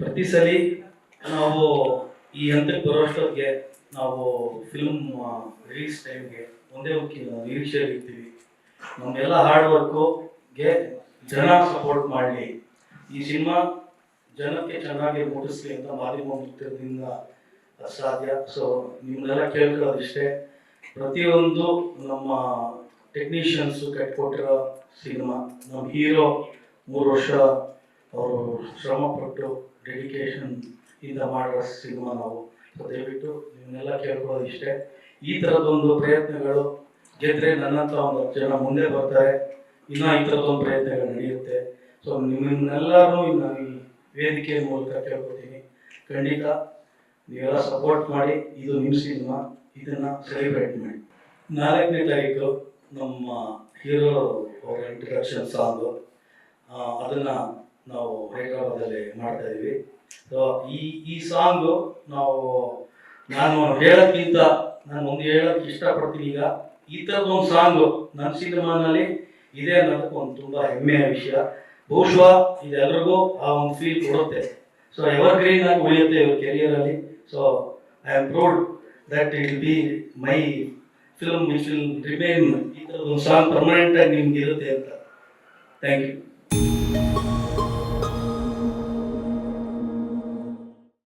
ಪ್ರತಿ ಸಲ ನಾವು ಈ ಹಂತಕ್ಕೆ ಬರೋಷ್ಟೊತ್ತಿಗೆ ನಾವು ಫಿಲ್ಮ್ ರಿಲೀಸ್ ಟೈಮ್ಗೆ ಒಂದೇ ನಿರೀಕ್ಷೆಯಲ್ಲಿ ಇರ್ತೀವಿ ನಮ್ಮೆಲ್ಲ ಹಾರ್ಡ್ ವರ್ಕುಗೆ ಜನ ಸಪೋರ್ಟ್ ಮಾಡಲಿ ಈ ಸಿನಿಮಾ ಜನಕ್ಕೆ ಚೆನ್ನಾಗಿ ಮೂಡಿಸ್ಲಿ ಅಂತ ಮಾಧ್ಯಮ ಮುಖ್ಯದಿಂದ ಸಾಧ್ಯ ಸೊ ನಿಮ್ಮನ್ನೆಲ್ಲ ಕೇಳ್ಕೊಳ್ಳೋದಿಷ್ಟೇ. ಪ್ರತಿಯೊಂದು ನಮ್ಮ ಟೆಕ್ನಿಷಿಯನ್ಸು ಕಟ್ಕೊಟ್ಟಿರೋ ಸಿನಿಮಾ ನಮ್ಮ ಹೀರೋ ಮೂರು ವರ್ಷ ಅವರು ಶ್ರಮಪಟ್ಟು ಡೆಡಿಕೇಶನ್ ಇಂದ ಮಾಡಿರೋ ಸಿನಿಮಾ ನಾವು. ಸೊ ದಯವಿಟ್ಟು ನಿಮ್ಮನ್ನೆಲ್ಲ ಕೇಳ್ಕೊಳ್ಳೋದು ಇಷ್ಟೇ. ಈ ಥರದೊಂದು ಪ್ರಯತ್ನಗಳು ಗೆದ್ರೆ ನನ್ನಂತ ಒಂದು ಜನ ಮುಂದೆ ಬರ್ತಾರೆ. ಇನ್ನೂ ಈ ಥರದೊಂದು ಪ್ರಯತ್ನಗಳು ನಡೆಯುತ್ತೆ. ಸೊ ನಿಮ್ಮನ್ನೆಲ್ಲರೂ ನಾನು ಈ ವೇದಿಕೆಯ ಮೂಲಕ ಕೇಳ್ಕೊತೀನಿ. ಖಂಡಿತ ನೀವೆಲ್ಲ ಸಪೋರ್ಟ್ ಮಾಡಿ, ಇದು ನಿಮ್ಮ ಸಿನಿಮಾ, ಇದನ್ನ ಸೆಲೆಬ್ರೇಟ್ ಮಾಡಿ. ನಾಲ್ಕನೇ ತಾರೀಕು ನಮ್ಮ ಹೀರೋ ಅವರ ಇಂಟ್ರಡಕ್ಷನ್ ಸಾಂಗು ಅದನ್ನ ನಾವು ಹೈದರಾಬಾದಲ್ಲಿ ಮಾಡ್ತಾ ಇದೀವಿ. ಸೊ ಈ ಈ ಸಾಂಗು ನಾವು, ನಾನು ಹೇಳೋಕ್ಕಿಂತ, ನಾನು ಒಂದು ಹೇಳೋಕ್ಕೆ ಇಷ್ಟಪಡ್ತೀನಿ ಈಗ. ಈ ಥರದ ಒಂದು ಸಾಂಗ್ ನನ್ನ ಸಿನಿಮಾನಲ್ಲಿ ಇದೆ ಅನ್ನೋದಕ್ಕೆ ಒಂದು ತುಂಬ ಹೆಮ್ಮೆಯ ವಿಷಯ. ಬಹುಶಃ ಇದೆಲ್ಲರಿಗೂ ಆ ಒಂದು ಫೀಲ್ ಕೊಡುತ್ತೆ. ಸೊ ಎವರ್ ಗ್ರೀನ್ ಆಗಿ ಉಳಿಯುತ್ತೆ ಇವ್ರ ಕೆರಿಯರಲ್ಲಿ so I am proud that it be my film which remain ಈ ಥರದ ಒಂದು ಸಾಂಗ್ ಪರ್ಮನೆಂಟ್ ಆಗಿ ನಿಮ್ಗೆ ಇರುತ್ತೆ ಅಂತ. Thank you